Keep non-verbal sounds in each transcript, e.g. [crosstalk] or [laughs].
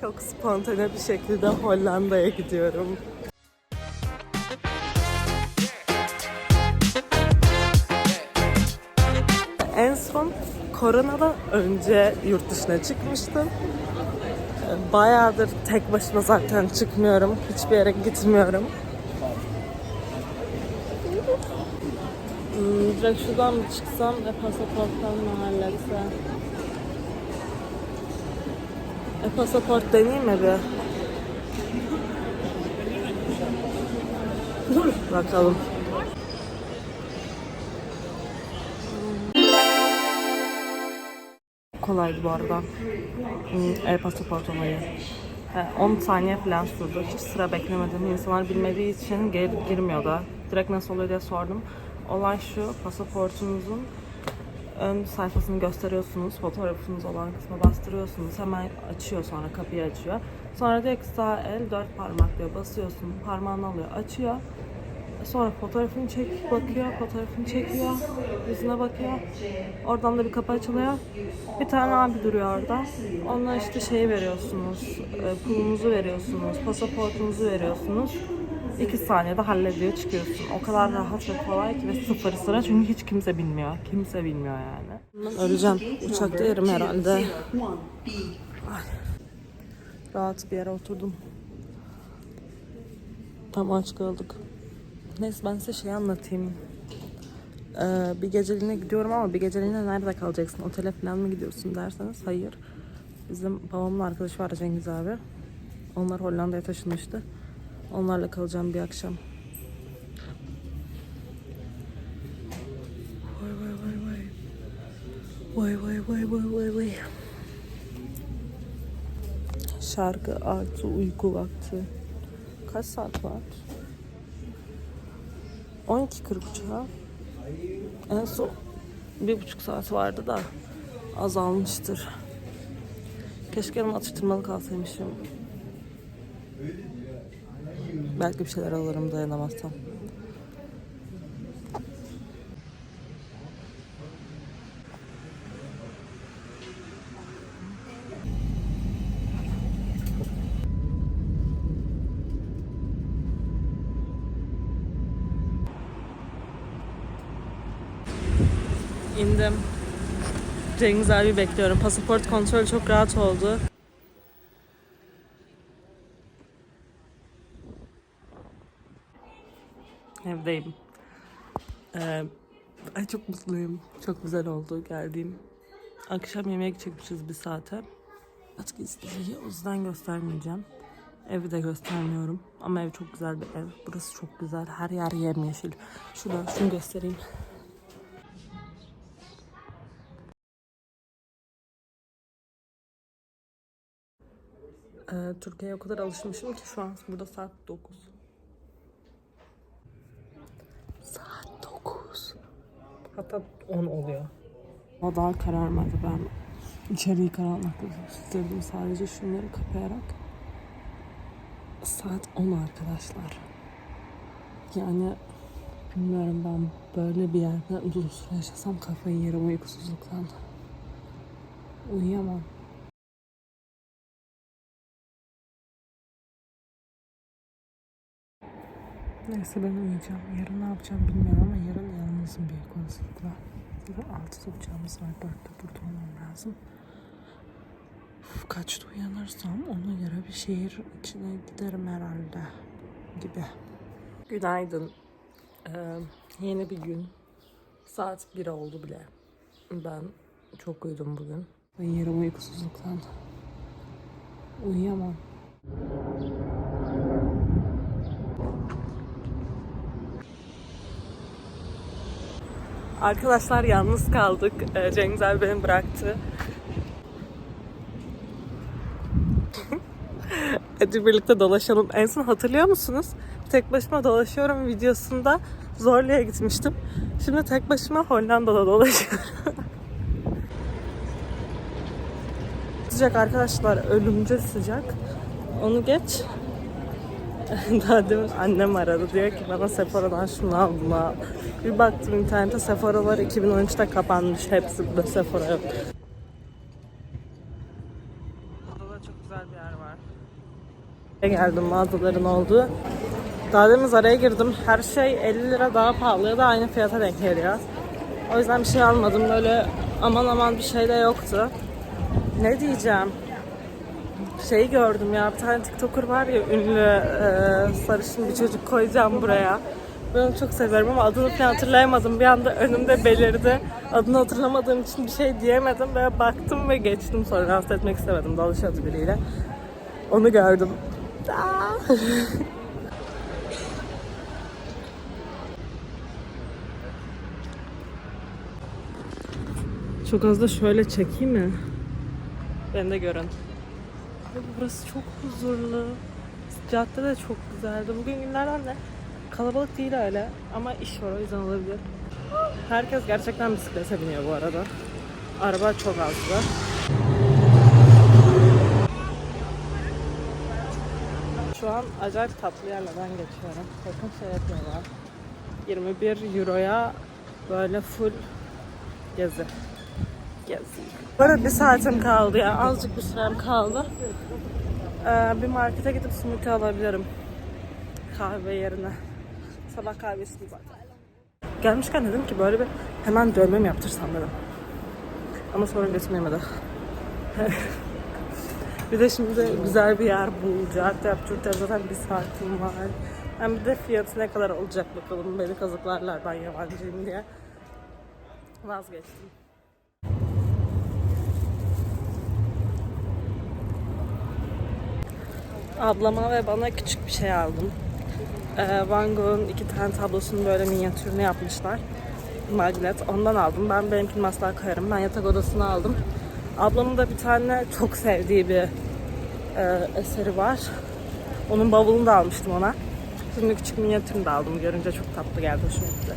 Çok spontane bir şekilde Hollanda'ya gidiyorum. En son koronadan önce yurt dışına çıkmıştım. Bayağıdır tek başıma zaten çıkmıyorum. Hiçbir yere gitmiyorum. Hmm, direkt şuradan mı çıksam ve pasaporttan mı halletsem? E pasaport deneyeyim mi bir? Bakalım. Kolaydı bu arada. Hmm, E-pasaport olayı. He, 10 saniye falan sürdü. Hiç sıra beklemedim. İnsanlar bilmediği için geri girmiyordu. Direkt nasıl oluyor diye sordum. Olay şu, pasaportunuzun ön sayfasını gösteriyorsunuz. Fotoğrafınız olan kısma bastırıyorsunuz. Hemen açıyor sonra kapıyı açıyor. Sonra ki sağ el dört parmak diyor. Basıyorsun parmağını alıyor açıyor. Sonra fotoğrafını çek bakıyor, fotoğrafını çekiyor, yüzüne bakıyor. Oradan da bir kapı açılıyor. Bir tane abi duruyor orada. Ona işte şeyi veriyorsunuz, e, pulunuzu veriyorsunuz, pasaportunuzu veriyorsunuz. İki saniyede hallediyor, çıkıyorsun. O kadar rahat ve kolay ki ve sıfır sıra çünkü hiç kimse bilmiyor. Kimse bilmiyor yani. Öleceğim. Uçakta yerim herhalde. Rahat bir yere oturdum. Tam aç kaldık. Neyse ben size şey anlatayım. Ee, bir geceliğine gidiyorum ama bir geceliğine nerede kalacaksın? Otele falan mı gidiyorsun derseniz hayır. Bizim babamın arkadaşı var Cengiz abi. Onlar Hollanda'ya taşınmıştı. Onlarla kalacağım bir akşam. Vay vay vay vay. Vay vay vay vay vay vay. Şarkı artı uyku vakti. Kaç saat var? 12.40 uçağı. En son bir buçuk saat vardı da azalmıştır. Keşke yanıma atıştırmalık alsaymışım. Belki bir şeyler alırım dayanamazsam. İndim. Cengiz abi bekliyorum. Pasaport kontrolü çok rahat oldu. Evdeyim. Ee, ay çok mutluyum. Çok güzel oldu geldiğim. Akşam yemeğe gidecekmişiz bir saate. Açık izleyici o yüzden göstermeyeceğim. Evi de göstermiyorum. Ama ev çok güzel bir ev. Burası çok güzel. Her yer yemyeşil. Şurada şunu göstereyim. Ee, Türkiye'ye o kadar alışmışım ki şu an burada saat 9. Saat 9. Hatta 10 oluyor. O daha kararmadı ben. içeriği karanlıkta tutturdım sadece şunları kapayarak. Saat 10 arkadaşlar. Yani bilmiyorum ben böyle bir yerde uzun süre yaşasam kafayı yerim uykusuzluktan. Uyuyamam. Neyse ben uyuyacağım. Yarın ne yapacağım bilmiyorum ama yarın yalnızım olasılıkla. Ve 6'da uçağımız var. 4'te burada olmam lazım. Uf, kaçta uyanırsam ona göre bir şehir içine giderim herhalde gibi. Günaydın. Ee, yeni bir gün. Saat 1 oldu bile. Ben çok uyudum bugün. Ve yarım uykusuzluktan. Uyuyamam. Arkadaşlar yalnız kaldık. Ee, Cengiz abi beni bıraktı. [laughs] Hadi birlikte dolaşalım. En son hatırlıyor musunuz? Tek başıma dolaşıyorum videosunda Zorlu'ya gitmiştim. Şimdi tek başıma Hollanda'da dolaşıyorum. [laughs] sıcak arkadaşlar. Ölümcül sıcak. Onu geç. [laughs] Daha demin annem aradı. Diyor ki bana Sephora'dan şunu al bunu al. Bir baktım internete Sephora'lar 2013'te kapanmış. Hepsi burada Sephora yok. Burada da çok güzel bir yer var. Geldim mağazaların olduğu. Daha demin araya girdim. Her şey 50 lira daha pahalı ya da aynı fiyata denk geliyor. O yüzden bir şey almadım. Böyle aman aman bir şey de yoktu. Ne diyeceğim? Şey gördüm ya bir tane TikToker var ya ünlü e, sarışın bir çocuk koyacağım buraya. Ben onu çok seviyorum ama adını falan hatırlayamadım. Bir anda önümde belirdi. Adını hatırlamadığım için bir şey diyemedim ve baktım ve geçtim sonra rahatsız etmek istemedim. Dalışıyordu biriyle. Onu gördüm. Çok az da şöyle çekeyim mi? Ben de görün. Ve burası çok huzurlu. Cadde de çok güzeldi. Bugün günlerden de kalabalık değil öyle ama iş var o yüzden olabilir. Herkes gerçekten bisiklete biniyor bu arada. Araba çok azdı. Şu an acayip tatlı yerlerden geçiyorum. Bakın şey yapıyorlar. 21 euroya böyle full gezi. Gezi. Böyle bir saatim kaldı ya. Azıcık bir sürem kaldı. Ee, bir markete gidip smoothie alabilirim. Kahve yerine. Sabah kahvesi zaten. Gelmişken dedim ki böyle bir hemen dövme mi yaptırsam dedim. Ama sonra götürmeyemedi. [laughs] bir de şimdi güzel bir yer bulacağız. Yapacak zaten bir saatim var. Hem bir de fiyatı ne kadar olacak bakalım. Beni kazıklarlar ben yabancıyım diye. Vazgeçtim. Ablama ve bana küçük bir şey aldım. Ee, Van Gogh'un iki tane tablosunun böyle minyatürünü yapmışlar. Magnet. Ondan aldım. Ben benimkini asla koyarım. Ben yatak odasını aldım. Ablamın da bir tane çok sevdiği bir e, eseri var. Onun bavulunu da almıştım ona. Şimdi küçük minyatürünü de aldım. Görünce çok tatlı geldi. Hoşuma gitti.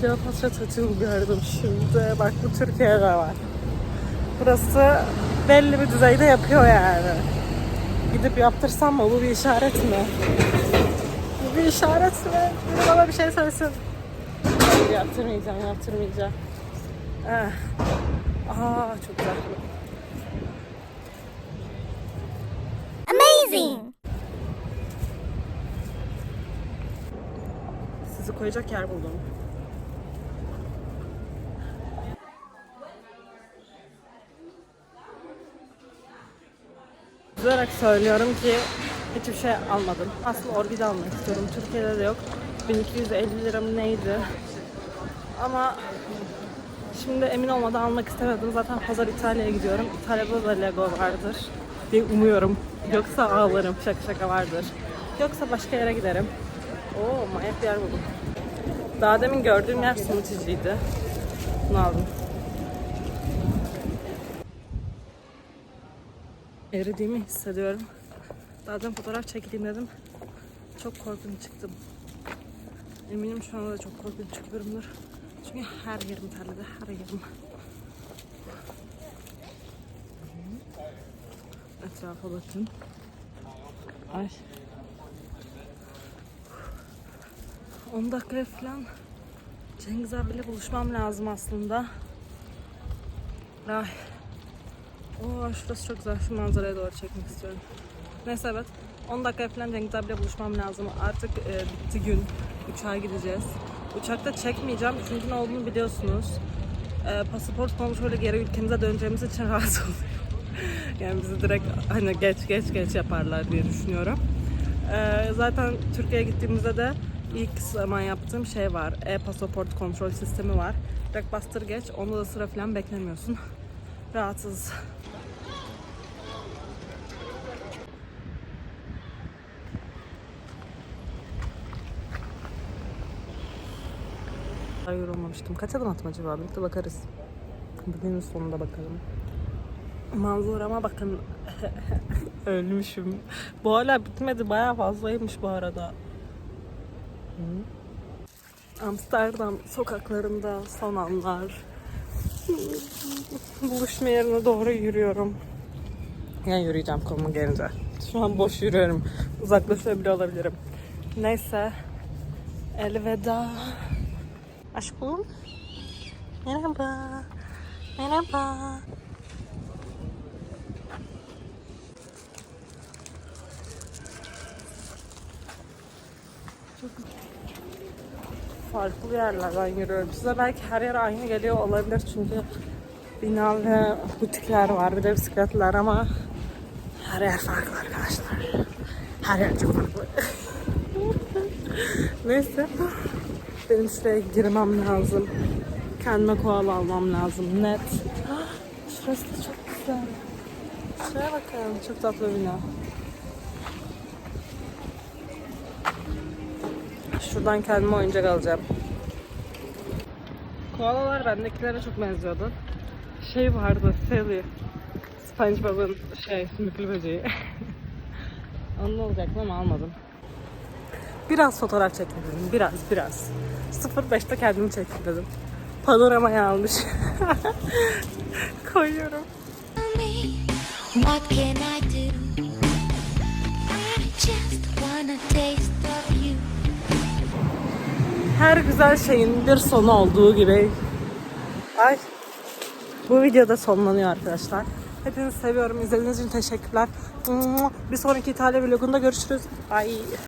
Kleopatra tatuğu gördüm şimdi. Bak bu Türkiye'de var. Burası belli bir düzeyde yapıyor yani. Gidip yaptırsam mı? Bu bir işaret mi? Bu bir işaret mi? Biri bana bir şey söylesin. Hayır, yaptırmayacağım, yaptırmayacağım. Eh. Aa çok güzel. Amazing! Sizi koyacak yer buldum. Üzülerek söylüyorum ki hiçbir şey almadım. Aslında orbit almak istiyorum. Türkiye'de de yok. 1250 lira mı neydi? Ama şimdi emin olmadan almak istemedim. Zaten pazar İtalya'ya gidiyorum. İtalya'da da Lego vardır diye umuyorum. Yoksa ağlarım. Şaka şaka vardır. Yoksa başka yere giderim. Oo manyak bir yer buldum. Daha demin gördüğüm yer smoothie'ciydi. Bunu aldım. Eridiğimi hissediyorum. Daha demin fotoğraf çekeyim dedim. Çok korkunç çıktım. Eminim şu anda da çok korkunç çıkıyorumdur. Çünkü her yerim terledi, her yerim. Etrafa bakın. Ay. 10 dakikaya falan Cengiz abiyle buluşmam lazım aslında. Ay. Oo şurası çok güzel. Şu manzaraya doğru çekmek istiyorum. Neyse evet. 10 dakikaya falan Cengiz abiyle buluşmam lazım. Artık e, bitti gün. Uçağa gideceğiz. Uçakta çekmeyeceğim çünkü ne olduğunu biliyorsunuz. E, pasaport kontrolü geri ülkemize döneceğimiz için [laughs] rahat oluyorum. yani bizi direkt hani geç geç geç yaparlar diye düşünüyorum. E, zaten Türkiye'ye gittiğimizde de ilk zaman yaptığım şey var. E-pasaport kontrol sistemi var. Direkt bastır geç. Onda da sıra falan beklemiyorsun. [laughs] Rahatsız. Hayır olmamıştım. Kaç adım attım acaba? Birlikte bakarız. Bugünün sonunda bakalım. Manzarama bakın. [laughs] Ölmüşüm. Bu hala bitmedi. Bayağı fazlaymış bu arada. Amsterdam sokaklarında son anlar. [laughs] Buluşma yerine doğru yürüyorum. Yani yürüyeceğim kolumu gelince. Şu an boş yürüyorum. Uzaklaşıyor bile olabilirim. Neyse. Elveda. Aşkım. Merhaba. Merhaba. Farklı yerlerden yürüyorum. Size belki her yer aynı geliyor olabilir çünkü bina ve butikler var bir de bisikletler ama her yer farklı arkadaşlar. Her yer çok farklı. [laughs] Neyse. Benim şuraya girmem lazım. Kendime koala almam lazım. Net. [gasps] Şurası da çok güzel. Şuraya bakın. Çok tatlı bir bina. Şuradan kendime oyuncak alacağım. Koalalar bendekilere çok benziyordu. Şey vardı, Sally. SpongeBob'un şey, sümüklü böceği. [laughs] Onun olacaktı ama almadım. Biraz fotoğraf çektim dedim. Biraz, biraz. 05'te kendimi çektim dedim. Panoramaya almış. [laughs] Koyuyorum. me, what can I do? I just wanna taste of you. Her güzel şeyin bir sonu olduğu gibi. Ay. Bu videoda sonlanıyor arkadaşlar. Hepinizi seviyorum. İzlediğiniz için teşekkürler. Bir sonraki İtalya vlogunda görüşürüz. Bye.